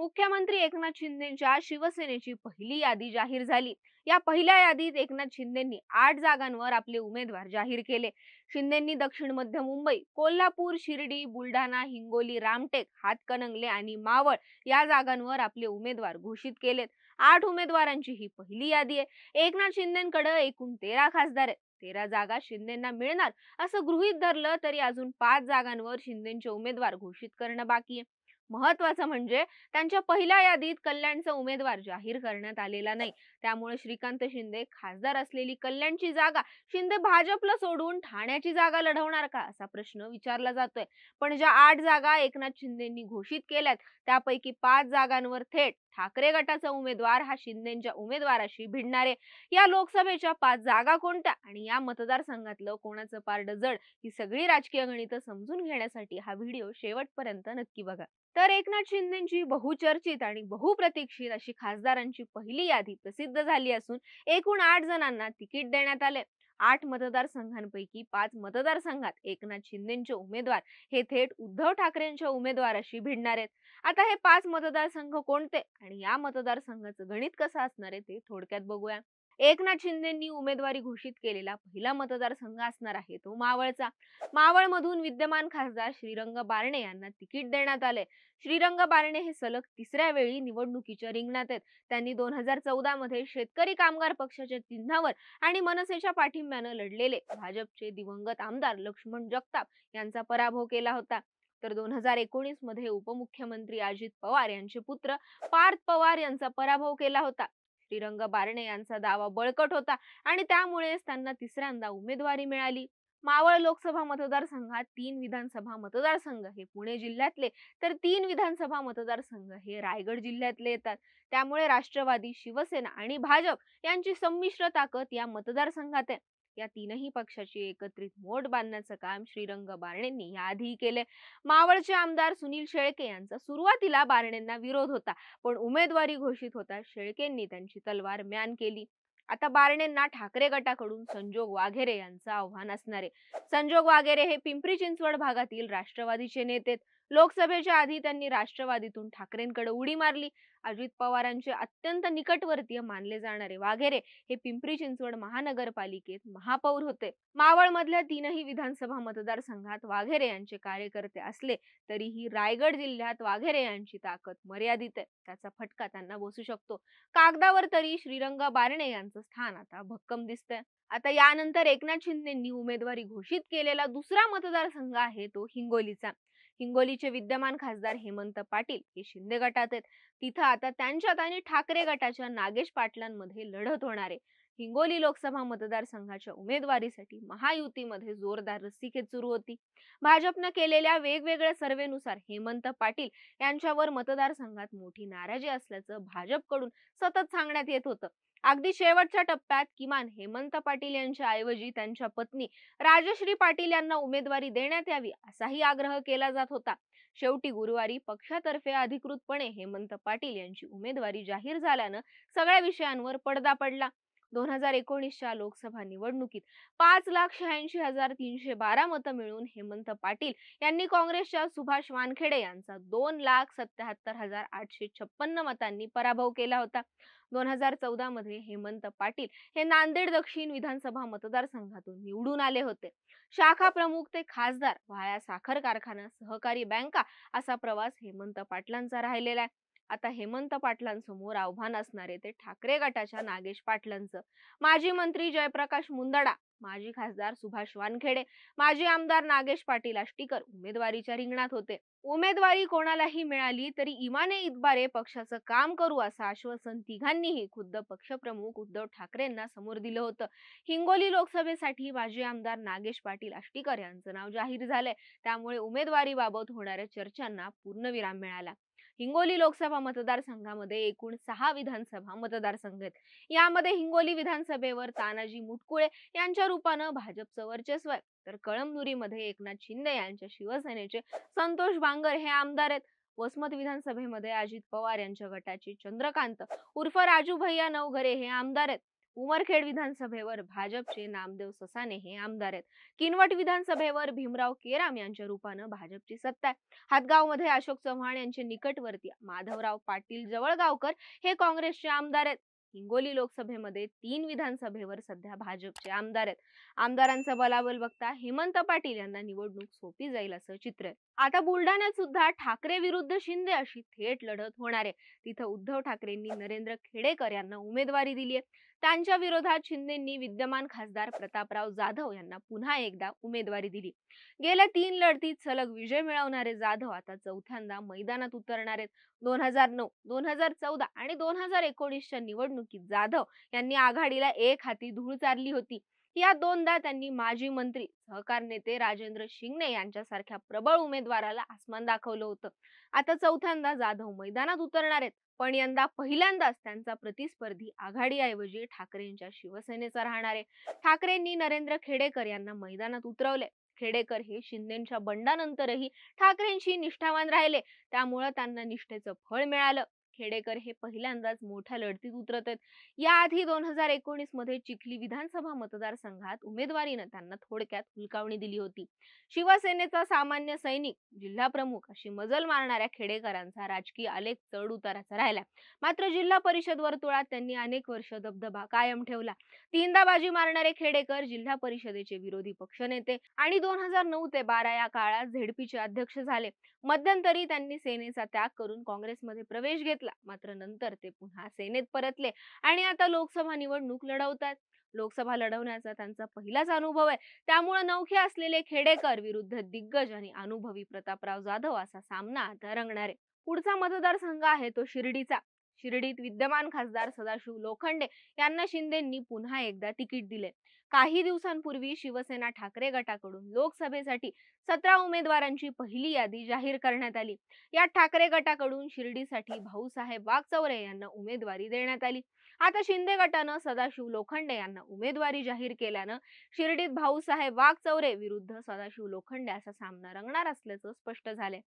मुख्यमंत्री एकनाथ शिंदेच्या शिवसेनेची पहिली यादी जाहीर झाली. या पहिल्या यादीत एकनाथ शिंदेंनी आठ जागांवर आपले उमेदवार जाहीर केले. शिंदेंनी दक्षिण मध्य मुंबई कोल्हापूर शिर्डी बुलढाणा हिंगोली रामटेक हातकणंगले आणि मावळ या जागांवर आपले उमेदवार घोषित केलेत. आठ उमेदवारांची ही पहिली यादी आहे. एकनाथ शिंदेकडे एकूण तेरा खासदार आहेत. तेरा जागा शिंदेना मिळणार असं गृहीत धरलं तरी अजून पाच जागांवर शिंदेचे उमेदवार घोषित करणं बाकी आहे. महत्वाचं म्हणजे त्यांच्या पहिल्या यादीत कल्याणचा उमेदवार जाहीर करण्यात आलेला नाही. त्यामुळे श्रीकांत शिंदे खासदार असलेली कल्याणची जागा शिंदे भाजपला सोडून ठाण्याची जागा लढवणार का असा प्रश्न विचारला जातोय. पण ज्या आठ जागा एकनाथ शिंदेंनी घोषित केल्यात त्यापैकी पाच जागांवर थेट ठाकरे गटाचा उमेदवार हा शिंदेच्या उमेदवाराशी भिडणारे या लोकसभेच्या पाच जागा कोणत्या आणि या मतदारसंघातलं कोणाचं पारड जड ही सगळी राजकीय गणितं समजून घेण्यासाठी हा व्हिडिओ शेवटपर्यंत नक्की बघा. तर एकनाथ शिंदेची बहुचर्चित आणि बहुप्रतीक्षित अशी खासदारांची पहिली यादी प्रसिद्ध झाली असून एकूण आठ जणांना तिकीट देण्यात आले. आठ मतदारसंघांपैकी पाच मतदारसंघात एकनाथ शिंदेचे उमेदवार हे थेट उद्धव ठाकरेंच्या उमेदवाराशी भिडणार आहेत. आता हे पाच मतदारसंघ कोणते आणि या मतदारसंघाचं गणित कसं असणार आहे ते थोडक्यात बघूया. एकनाथ शिंदेंनी उमेदवारी घोषित केलेला पहिला मतदारसंघ असणार आहे तो मावळचा. मावळमधून विद्यमान खासदार श्रीरंग बारणे यांना तिकीट देण्यात आले श्रीरंग बारणे हे सलग तिसऱ्या वेळी निवडणुकीच्या रिंगणात आहेत. त्यांनी दोन हजार चौदा मध्ये शेतकरी कामगार पक्षाच्या चिन्हावर आणि मनसेच्या पाठिंब्यानं लढलेले भाजपचे दिवंगत आमदार लक्ष्मण जगताप यांचा पराभव केला होता. तर दोन हजार एकोणीसमध्ये उपमुख्यमंत्री अजित पवार यांचे पुत्र पार्थ पवार यांचा पराभव केला होता. श्रीरंग बारणे यांचा दावा बळकट होता आणि त्यामुळेच त्यांना तिसऱ्यांदा उमेदवारी मिळाली. मावळ लोकसभा मतदारसंघात तीन विधानसभा मतदारसंघ हे पुणे जिल्ह्यातले तर तीन विधानसभा मतदारसंघ हे रायगड जिल्ह्यातले येतात. त्यामुळे राष्ट्रवादी शिवसेना आणि भाजप यांची संमिश्र ताकद या मतदारसंघात आहे. या तीनही पक्षाची एकत्रित मोट बांधण्याचं काम श्रीरंग बारणेंनी याआधी केले मावळचे आमदार सुनील शेळके यांचा सुरुवातीला बारणेंना विरोध होता पण उमेदवारी घोषित होता शेळकेंनी त्यांची तलवार म्यान केली. आता बारणेंना ठाकरे गटाकडून संजोग वाघेरे यांचं आव्हान असणार आहे. संजोग वाघेरे हे पिंपरी चिंचवड भागातील राष्ट्रवादीचे नेते लोकसभेच्या आधी त्यांनी राष्ट्रवादीतून ठाकरेंकडे उडी मारली. अजित पवारांचे अत्यंत निकटवर्तीय मानले जाणारे वाघेरे हे पिंपरी चिंचवड महानगरपालिकेत महापौर होते. मावळ मधल्या तीनही विधानसभा मतदारसंघात वाघेरे यांचे कार्यकर्ते असले तरीही रायगड जिल्ह्यात वाघेरे यांची ताकद मर्यादित आहे. त्याचा फटका त्यांना बसू शकतो. कागदावर तरी श्रीरंग बारणे यांचं स्थान आता भक्कम दिसतंय. आता यानंतर एकनाथ शिंदेंनी उमेदवारी घोषित केलेला दुसरा मतदारसंघ आहे तो हिंगोलीचा. हिंगोलीचे विद्यमान खासदार हेमंत पाटील हे शिंदे गटात आहेत. तिथं आता त्यांच्यात आणि ठाकरे गटाच्या नागेश पाटलांमध्ये लढत होणार आहे. हिंगोली लोकसभा मतदारसंघाच्या उमेदवारीसाठी महायुतीमध्ये जोरदार रस्सीखेच सुरू होती. भाजपनं केलेल्या वेगवेगळ्या सर्वेनुसार हेमंत पाटील यांच्यावर मतदारसंघात मोठी नाराजी असल्याचं भाजपकडून सतत सांगण्यात येत होतं. अगदी शेवटच्या टप्प्यात किमान हेमंत पाटील यांच्या ऐवजी त्यांच्या पत्नी राजश्री पाटील यांना उमेदवारी देण्यात यावी असाही आग्रह केला जात होता. शेवटी गुरुवारी पक्षातर्फे अधिकृतपणे हेमंत पाटील यांची उमेदवारी जाहीर झाल्यानं सगळ्या विषयांवर पडदा पडला. दोन हजार एकोणीसच्या लोकसभा निवडणुकीत पाच लाख शहाऐंशी हजार तीनशे बारा मतं मिळून हेमंत पाटील यांनी काँग्रेसच्या सुभाष वानखेडे यांचा दोन लाख सत्याहत्तर हजार आठशे छप्पन्न मतांनी पराभव केला होता. दोन हजार चौदा मध्ये हेमंत पाटील हे नांदेड दक्षिण विधानसभा मतदारसंघातून निवडून आले होते. शाखा प्रमुख ते खासदार व्हाया साखर कारखाना सहकारी बँका असा प्रवास हेमंत पाटलांचा राहिलेला आहे. आता हेमंत पाटलांसमोर आव्हान असणारे ते ठाकरे गटाच्या नागेश पाटलांचं. माजी मंत्री जयप्रकाश मुंदडा माजी खासदार सुभाष वानखेडे माजी आमदार नागेश पाटील आष्टीकर उमेदवारीच्या रिंगणात होते. उमेदवारी कोणालाही मिळाली तरी इमाने इतबारे पक्षाचं काम करू असं आश्वासन तिघांनीही खुद्द पक्षप्रमुख उद्धव ठाकरेंना समोर दिलं होतं. हिंगोली लोकसभेसाठी माजी आमदार नागेश पाटील आष्टीकर यांचं नाव जाहीर झालंय. त्यामुळे उमेदवारीबाबत होणाऱ्या चर्चांना पूर्णविराम मिळाला. हिंगोली लोकसभा मतदारसंघामध्ये एकूण सहा विधानसभा मतदारसंघ आहेत. यामध्ये हिंगोली विधानसभेवर तानाजी मुटकुळे यांच्या रूपानं भाजपचं वर्चस्व आहे. तर कळमनुरीमध्ये एकनाथ शिंदे यांच्या शिवसेनेचे संतोष बांगर हे आमदार आहेत. वसमत विधानसभेमध्ये अजित पवार यांच्या गटाचे चंद्रकांत उर्फ राजू भैया नवघरे हे आमदार आहेत. उमरखेड विधानसभेवर भाजपचे नामदेव ससाने हे आमदार आहेत. किनवट विधानसभेवर भीमराव केराम यांच्या रूपानं भाजपची सत्ता आहे. हातगावमध्ये अशोक चव्हाण यांचे निकटवर्ती माधवराव पाटील जवळगावकर हे काँग्रेसचे आमदार आहेत. हिंगोली लोकसभेमध्ये तीन विधानसभेवर सध्या भाजपचे आमदार आहेत. आमदारांचं बलाबल बघता हेमंत पाटील यांना निवडणूक सोपी जाईल असं चित्र आहे. आता बुलढाण्यात सुद्धा ठाकरे विरुद्ध शिंदे अशी थेट लढत होणार आहे. तिथं उद्धव ठाकरेंनी नरेंद्र खेडेकर यांना उमेदवारी दिली आहे. त्यांच्या विरोधात शिंदेंनी विद्यमान खासदार प्रतापराव जाधव यांना पुन्हा एकदा उमेदवारी दिली. गेल्या तीन लढतीत सलग विजय मिळवणारे जाधव आता चौथ्यांदा मैदानात उतरणार आहेत. दोन हजार नऊ दोन हजार चौदा आणि दोन हजार एकोणीसच्या निवडणुकीत जाधव यांनी आघाडीला एक हाती धूळ चारली होती. या दोनदा त्यांनी माजी मंत्री सहकार नेते राजेंद्र शिंगणे यांच्यासारख्या प्रबळ उमेदवाराला आसमान दाखवलं होतं. आता चौथ्यांदा जाधव मैदानात उतरणार आहेत. पण यंदा पहिल्यांदाच त्यांचा प्रतिस्पर्धी आघाडीऐवजी ठाकरेंच्या शिवसेनेचा राहणार आहे. ठाकरेंनी नरेंद्र खेडेकर यांना मैदानात उतरवले. खेडेकर हे शिंदेच्या बंडानंतरही ठाकरेंशी निष्ठावान राहिले. त्यामुळं त्यांना निष्ठेचं फळ मिळालं. खेडेकर हे पहिल्यांदाच मोठ्या लढतीत उतरत आहेत. याआधी दोन हजार एकोणीसमध्ये चिखली विधानसभा मतदारसंघात उमेदवारीनं त्यांना थोडक्यात हुलकावणी दिली होती. शिवसेनेचा सामान्य सैनिक जिल्हा प्रमुख अशी मजल मारणाऱ्या खेडेकरांचा राजकीय आलेख चढ उताराचा राहिला. मात्र जिल्हा परिषद वर्तुळात त्यांनी अनेक वर्ष दबदबा कायम ठेवला. तीनदा बाजी मारणारे खेडेकर जिल्हा परिषदेचे विरोधी पक्षनेते आणि दोन हजार नऊ ते बारा या काळात झेडपीचे अध्यक्ष झाले. मध्यंतरी त्यांनी सेनेचा त्याग करून काँग्रेसमध्ये प्रवेश घेतला. मात्र नंतर ते पुन्हा सेनेत परतले आणि आता लोकसभा निवडणूक लढवतात. लोकसभा लढवण्याचा त्यांचा पहिलाच अनुभव आहे. त्यामुळे नौखे असलेले खेडेकर विरुद्ध दिग्गज आणि अनुभवी प्रतापराव जाधव असा सामना आता रंगणार. आहे पुढचा मतदारसंघ आहे तो शिर्डीचा. शिर्डीत विद्यमान खासदार सदाशिव लोखंडे यांना शिंदेंनी पुन्हा एकदा तिकीट दिले. काही दिवसांपूर्वी शिवसेना ठाकरे गटाकडून लोकसभेसाठी सतरा उमेदवारांची पहिली यादी जाहीर करण्यात आली. यात ठाकरे गटाकडून शिर्डीसाठी भाऊसाहेब वाघचौरे यांना उमेदवारी देण्यात आली. आता शिंदे गटानं सदाशिव लोखंडे यांना उमेदवारी जाहीर केल्यानं शिर्डीत भाऊसाहेब वाघचौरे विरुद्ध सदाशिव लोखंडे असा सामना रंगणार असल्याचं स्पष्ट झालंय.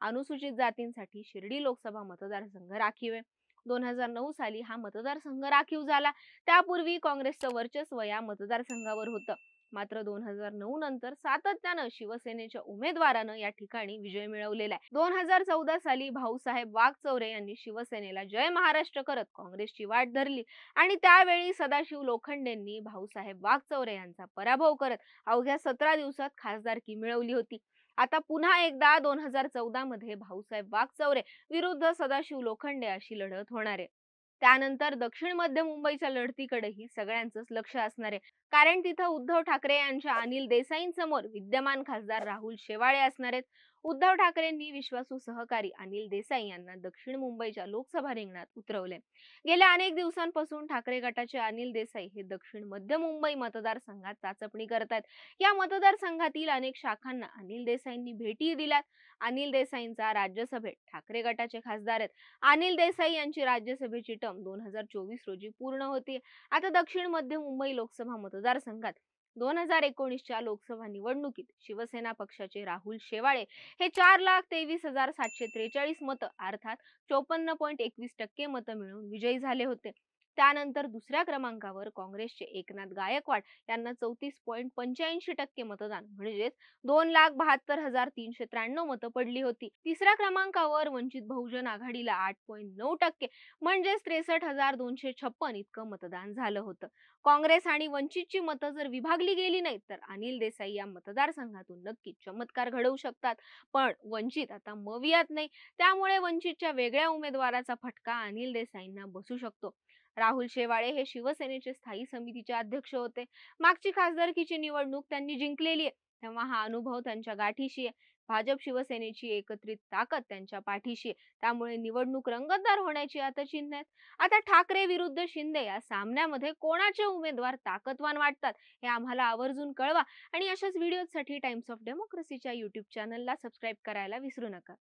अनुसूचित जातींसाठी शिर्डी लोकसभा मतदारसंघ राखीव आहे. दोन हजार नऊ साली हा मतदारसंघ राखीव झाला. त्यापूर्वी काँग्रेसचं वर्चस्व या मतदारसंघावर होतं. मात्र दोन हजार नऊ नंतर सातत्यानं शिवसेनेच्या उमेदवारानं या ठिकाणी विजय मिळवलेला आहे. दोन हजार चौदा साली भाऊसाहेब वाघचौरे यांनी शिवसेनेला जय महाराष्ट्र करत काँग्रेसची वाट धरली. आणि त्यावेळी सदाशिव लोखंडेंनी भाऊसाहेब वाघचौरे यांचा पराभव करत अवघ्या सतरा दिवसात खासदारकी मिळवली होती. आता पुन्हा एकदा दोन हजार चौदा मध्ये भाऊसाहेब वाघचौरे विरुद्ध सदाशिव लोखंडे अशी लढत होणार आहे. त्यानंतर दक्षिण मध्य मुंबईच्या लढतीकडेही सगळ्यांचंच लक्ष असणार आहे. कारण तिथं उद्धव ठाकरे यांच्या अनिल देसाईंसमोर विद्यमान खासदार राहुल शेवाळे असणार आहेत. उद्धव ठाकरेंनी विश्वासू सहकारी अनिल देसाई यांना दक्षिण मुंबईच्या लोकसभा रिंगणात उतरवले. गेल्या अनेक दिवसांपासून ठाकरे गटाचे अनिल देसाई हे दक्षिण मध्य मुंबई मतदारसंघात चाचपणी करतात या मतदारसंघातील अनेक शाखांना अनिल देसाईंनी भेटी दिल्यात. अनिल देसाईंचा राज्यसभेत ठाकरे गटाचे खासदार आहेत. अनिल देसाई यांची राज्यसभेची टर्म दोन हजार चोवीस रोजी पूर्ण होती. आता दक्षिण मध्य मुंबई लोकसभा मतदारसंघात दोन हजार एकोणीसच्या लोकसभा निवडणुकीत शिवसेना पक्षाचे राहुल शेवाळे हे चार लाख तेवीस हजार सातशे त्रेचाळीस मतं अर्थात चोपन्न पॉईंट एकवीस टक्के मतं मिळवून विजयी झाले होते. त्यानंतर दुसऱ्या क्रमांकावर काँग्रेसचे एकनाथ गायकवाड यांना चौतीस पॉईंट पंच्याऐंशी टक्के मतदान म्हणजेच दोन लाख बहात्तर हजार तीनशे त्र्याण्णव मतं पडली होती. तिसऱ्या क्रमांकावर वंचित बहुजन आघाडीला आठ पॉईंट नऊ टक्के म्हणजेच त्रेसष्ट हजार दोनशे छप्पन इतकं मतदान झालं होतं. काँग्रेस आणि वंचितची मतं जर विभागली गेली नाहीत तर अनिल देसाई या मतदारसंघातून नक्की चमत्कार घडवू शकतात. पण वंचित आता मवियात नाही त्यामुळे वंचितच्या वेगळ्या उमेदवाराचा फटका अनिल देसाईंना बसू शकतो. राहुल शेवाळे हे शिवसेनेचे स्थायी समितीचे अध्यक्ष होते. मागची खासदारकीची निवडणूक त्यांनी जिंकलेली आहे. तेव्हा हा अनुभव त्यांच्या गाठीशी आहे. भाजप शिवसेनेची एकत्रित ताकद त्यांच्या पाठीशी आहे. त्यामुळे निवडणूक रंगतदार होण्याची आता चिन्ह आहेत. आता ठाकरे विरुद्ध शिंदे या सामन्यामध्ये कोणाचे उमेदवार ताकदवान वाटतात हे आम्हाला आवर्जून कळवा. आणि अशाच व्हिडिओसाठी टाइम्स ऑफ डेमोक्रेसीच्या युट्यूब चॅनलला सबस्क्राईब करायला विसरू नका.